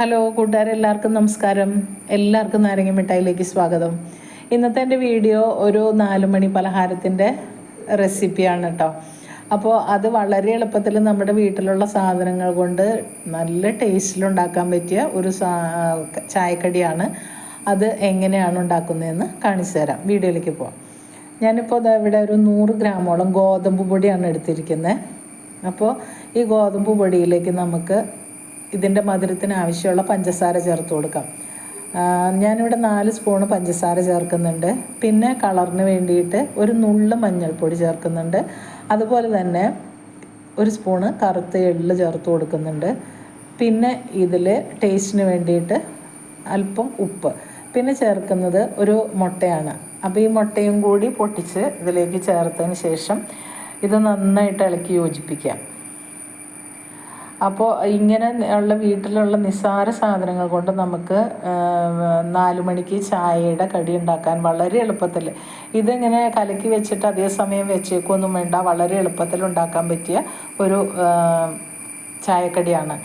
Hello കൂട്ടുകാരെല്ലാവർക്കും നമസ്കാരം. എല്ലാവർക്കും നാരങ്ങ മിഠായിലേക്ക് സ്വാഗതം. ഇന്നത്തെ എന്റെ വീഡിയോ ഒരു നാല് മണി പലഹാരത്തിന്റെ റെസിപ്പിയാണ് കേട്ടോ. അപ്പോൾ അത് വളരെ എളുപ്പത്തിൽ നമ്മുടെ വീട്ടിലുള്ള സാധനങ്ങൾ കൊണ്ട് നല്ല ടേസ്റ്റിലുണ്ടാക്കാൻ പറ്റിയ ഒരു ചായക്കടിയാണ്. അത് എങ്ങനെയാണ് ഉണ്ടാക്കുന്നതെന്ന് കാണിച്ചു തരാം. വീഡിയോയിലേക്ക് പോവാം. ഞാനിപ്പോൾ ഇവിടെ ഒരു നൂറ് ഗ്രാമോളം ഗോതമ്പ് പൊടിയാണ് എടുത്തിരിക്കുന്നത്. അപ്പോൾ ഈ ഗോതമ്പ് പൊടിയിലേക്ക് നമുക്ക് ഇതിന്റെ മധുരത്തിന് ആവശ്യമുള്ള പഞ്ചസാര ചേർത്ത് കൊടുക്കാം. ഞാനിവിടെ നാല് സ്പൂണ് പഞ്ചസാര ചേർക്കുന്നുണ്ട്. പിന്നെ കളറിന് വേണ്ടിയിട്ട് ഒരു നുള്ള് മഞ്ഞൾപ്പൊടി ചേർക്കുന്നുണ്ട്. അതുപോലെ തന്നെ ഒരു സ്പൂണ് കറുത്ത എള്ള് ചേർത്ത് കൊടുക്കുന്നുണ്ട്. പിന്നെ ഇതിൽ ടേസ്റ്റിന് വേണ്ടിയിട്ട് അല്പം ഉപ്പ്. പിന്നെ ചേർക്കുന്നത് ഒരു മുട്ടയാണ്. അപ്പോൾ ഈ മുട്ടയും കൂടി പൊട്ടിച്ച് ഇതിലേക്ക് ചേർത്തതിന് ശേഷം ഇത് നന്നായിട്ട് ഇളക്കി യോജിപ്പിക്കാം. അപ്പോൾ ഇങ്ങനെ ഉള്ള വീട്ടിലുള്ള നിസ്സാര സാധനങ്ങൾ കൊണ്ട് നമുക്ക് നാല് മണിക്ക് ചായയുടെ കടി ഉണ്ടാക്കാൻ വളരെ എളുപ്പത്തിൽ. ഇതിങ്ങനെ കലക്കി വെച്ചിട്ട് അതേസമയം വെച്ചേക്കൊന്നും വേണ്ട വളരെ എളുപ്പത്തിൽ ഉണ്ടാക്കാൻ പറ്റിയ ഒരു ചായക്കടിയാണ്.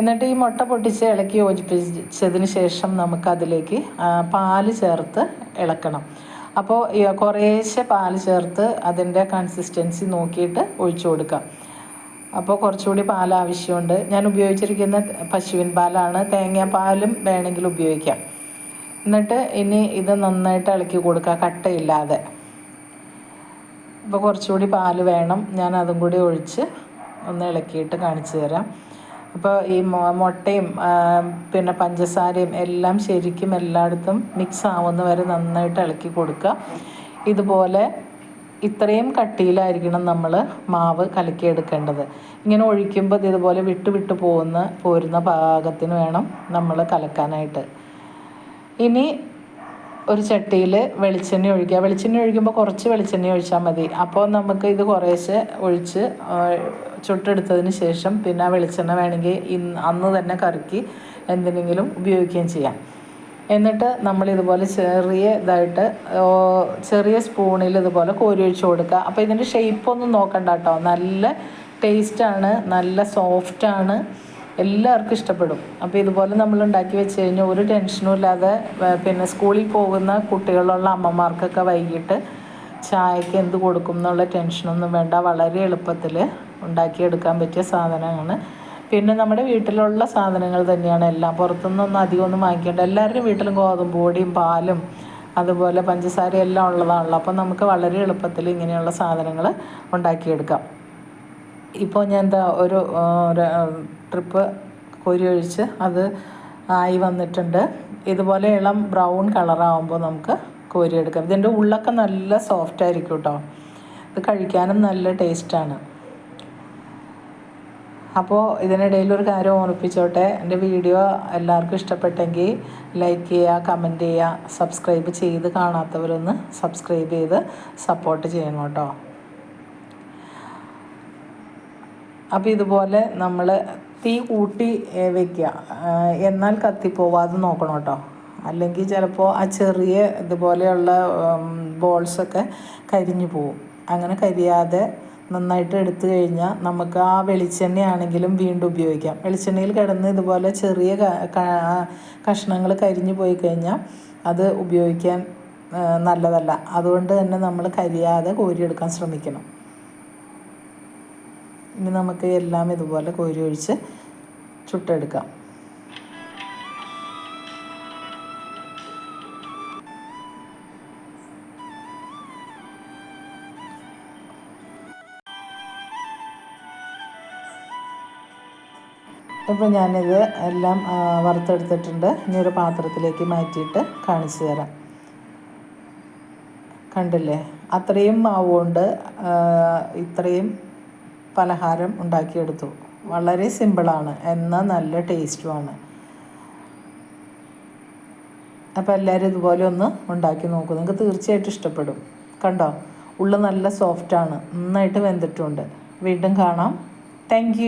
എന്നിട്ട് ഈ മുട്ട പൊട്ടിച്ച് ഇളക്കി യോജിപ്പിച്ചതിന് ശേഷം നമുക്കതിലേക്ക് പാൽ ചേർത്ത് ഇളക്കണം. അപ്പോൾ കുറേശ്ശെ പാൽ ചേർത്ത് അതിന്റെ കൺസിസ്റ്റൻസി നോക്കിയിട്ട് ഒഴിച്ചു കൊടുക്കാം അപ്പോൾ കുറച്ചുകൂടി പാൽ ആവശ്യമുണ്ട് ഞാൻ ഉപയോഗിച്ചിരിക്കുന്ന പശുവിൻ പാലാണ്. തേങ്ങാപ്പാലും വേണമെങ്കിൽ ഉപയോഗിക്കാം. എന്നിട്ട് ഇനി ഇത് നന്നായിട്ട് ഇളക്കി കൊടുക്കുക. കട്ടയില്ലാതെ. അപ്പോൾ കുറച്ചുകൂടി പാൽ വേണം. ഞാൻ അതും കൂടി ഒഴിച്ച് ഒന്ന് ഇളക്കിയിട്ട് കാണിച്ചു തരാം. അപ്പോൾ ഈ മുട്ടയും പിന്നെ പഞ്ചസാരയും എല്ലാം ശരിക്കും എല്ലായിടത്തും മിക്സ് ആവുന്ന വരെ നന്നായിട്ട് ഇളക്കി കൊടുക്കുക. ഇതുപോലെ ഇത്രയും കട്ടിയിലായിരിക്കണം നമ്മൾ മാവ് കലക്കിയെടുക്കേണ്ടത്. ഇങ്ങനെ ഒഴിക്കുമ്പോൾ ഇതുപോലെ വിട്ട് വിട്ട് പോകുന്ന പോരുന്ന പാകത്തിന് വേണം നമ്മൾ കലക്കാനായിട്ട്. ഇനി ഒരു ചട്ടിയിൽ വെളിച്ചെണ്ണ ഒഴിക്കുക. വെളിച്ചെണ്ണ ഒഴിക്കുമ്പോൾ കുറച്ച് വെളിച്ചെണ്ണ ഒഴിച്ചാൽ മതി. അപ്പോൾ നമുക്ക് ഇത് കുറേശ്ശെ ഒഴിച്ച് ചുട്ടെടുത്തതിന് ശേഷം പിന്നെ ആ വെളിച്ചെണ്ണ വേണമെങ്കിൽ ഇന്ന് അന്ന് തന്നെ കറക്കി എന്തിനെങ്കിലും ഉപയോഗിക്കുകയും ചെയ്യാം. എന്നിട്ട് നമ്മൾ ഇതുപോലെ ചെറിയ ഇതായിട്ട് ചെറിയ സ്പൂണിൽ ഇതുപോലെ കോരി ഒഴിച്ച് കൊടുക്കുക. അപ്പോൾ ഇതിന്റെ ഷേപ്പൊന്നും നോക്കണ്ട കേട്ടോ നല്ല ടേസ്റ്റാണ് നല്ല സോഫ്റ്റാണ് എല്ലാവർക്കും ഇഷ്ടപ്പെടും. അപ്പോൾ ഇതുപോലെ നമ്മൾ ഉണ്ടാക്കി വെച്ച് കഴിഞ്ഞാൽ ഒരു ടെൻഷനും ഇല്ലാതെ പിന്നെ സ്കൂളിൽ പോകുന്ന കുട്ടികളുള്ള അമ്മമാർക്കൊക്കെ വൈകിട്ട് ചായക്ക് എന്ത് കൊടുക്കും എന്നുള്ള ടെൻഷനൊന്നും വേണ്ട. വളരെ എളുപ്പത്തിൽ ഉണ്ടാക്കിയെടുക്കാൻ പറ്റിയ സാധനമാണ്. പിന്നെ നമ്മുടെ വീട്ടിലുള്ള സാധനങ്ങൾ തന്നെയാണ് എല്ലാം. പുറത്തുനിന്നൊന്നും അധികമൊന്നും വാങ്ങിക്കേണ്ട. എല്ലാവരുടെയും വീട്ടിലും ഗോതമ്പ് പൊടിയും പാലും അതുപോലെ പഞ്ചസാര എല്ലാം ഉള്ളതാണല്ലോ. അപ്പം നമുക്ക് വളരെ എളുപ്പത്തിൽ ഇങ്ങനെയുള്ള സാധനങ്ങൾ ഉണ്ടാക്കിയെടുക്കാം. ഇപ്പോൾ ഞാൻ എന്താ ഒരു ട്രിപ്പ് കോരി ഒഴിച്ച് അത് ആയി വന്നിട്ടുണ്ട്. ഇതുപോലെ ഇളം ബ്രൗൺ കളറാകുമ്പോൾ നമുക്ക് കോരിയെടുക്കാം. ഇതിന്റെ ഉള്ളൊക്കെ നല്ല സോഫ്റ്റ് ആയിരിക്കും കേട്ടോ. ഇത് കഴിക്കാനും നല്ല ടേസ്റ്റാണ്. അപ്പോൾ ഇതിനിടയിൽ ഒരു കാര്യം ഓർപ്പിച്ചോട്ടെ. എന്റെ വീഡിയോ എല്ലാവർക്കും ഇഷ്ടപ്പെട്ടെങ്കിൽ ലൈക്ക് ചെയ്യുക കമന്റ് ചെയ്യുക സബ്സ്ക്രൈബ് ചെയ്ത് കാണാത്തവരൊന്ന് സബ്സ്ക്രൈബ് ചെയ്ത് സപ്പോർട്ട് ചെയ്യണം കേട്ടോ. അപ്പോൾ ഇതുപോലെ നമ്മൾ തീ കൂട്ടി വയ്ക്കുക എന്നാൽ കത്തിപ്പോവാതെ നോക്കണം കേട്ടോ. അല്ലെങ്കിൽ ചിലപ്പോൾ ആ ചെറിയ ഇതുപോലെയുള്ള ബോൾസൊക്കെ കരിഞ്ഞു പോവും. അങ്ങനെ കരിയാതെ നന്നായിട്ട് എടുത്തു കഴിഞ്ഞാൽ നമുക്ക് ആ വെളിച്ചെണ്ണയാണെങ്കിലും വീണ്ടും ഉപയോഗിക്കാം. വെളിച്ചെണ്ണയിൽ കിടന്ന് ഇതുപോലെ ചെറിയ കഷ്ണങ്ങൾ കരിഞ്ഞു പോയി കഴിഞ്ഞാൽ അത് ഉപയോഗിക്കാൻ നല്ലതല്ല. അതുകൊണ്ട് തന്നെ നമ്മൾ കരിയാതെ കോരിയെടുക്കാൻ ശ്രമിക്കണം. ഇനി നമുക്ക് എല്ലാം ഇതുപോലെ കോരി ഒഴിച്ച് ചുട്ടെടുക്കാം. ഇപ്പോൾ ഞാനിത് എല്ലാം വറുത്തെടുത്തിട്ടുണ്ട്. ഇനി ഒരു പാത്രത്തിലേക്ക് മാറ്റിയിട്ട് കാണിച്ചു തരാം. കണ്ടില്ലേ? അത്രയും മാവ് കൊണ്ട് ഇത്രയും പലഹാരം ഉണ്ടാക്കിയെടുത്തു. വളരെ സിമ്പിളാണ്. എന്നാൽ നല്ല ടേസ്റ്റുമാണ്. അപ്പോൾ എല്ലാവരും ഇതുപോലെ ഒന്ന് ഉണ്ടാക്കി നോക്കും. നിങ്ങൾക്ക് തീർച്ചയായിട്ടും ഇഷ്ടപ്പെടും. കണ്ടോ? ഉള്ള നല്ല സോഫ്റ്റാണ്. നന്നായിട്ട് വെന്തിട്ടുണ്ട്. വീണ്ടും കാണാം. താങ്ക്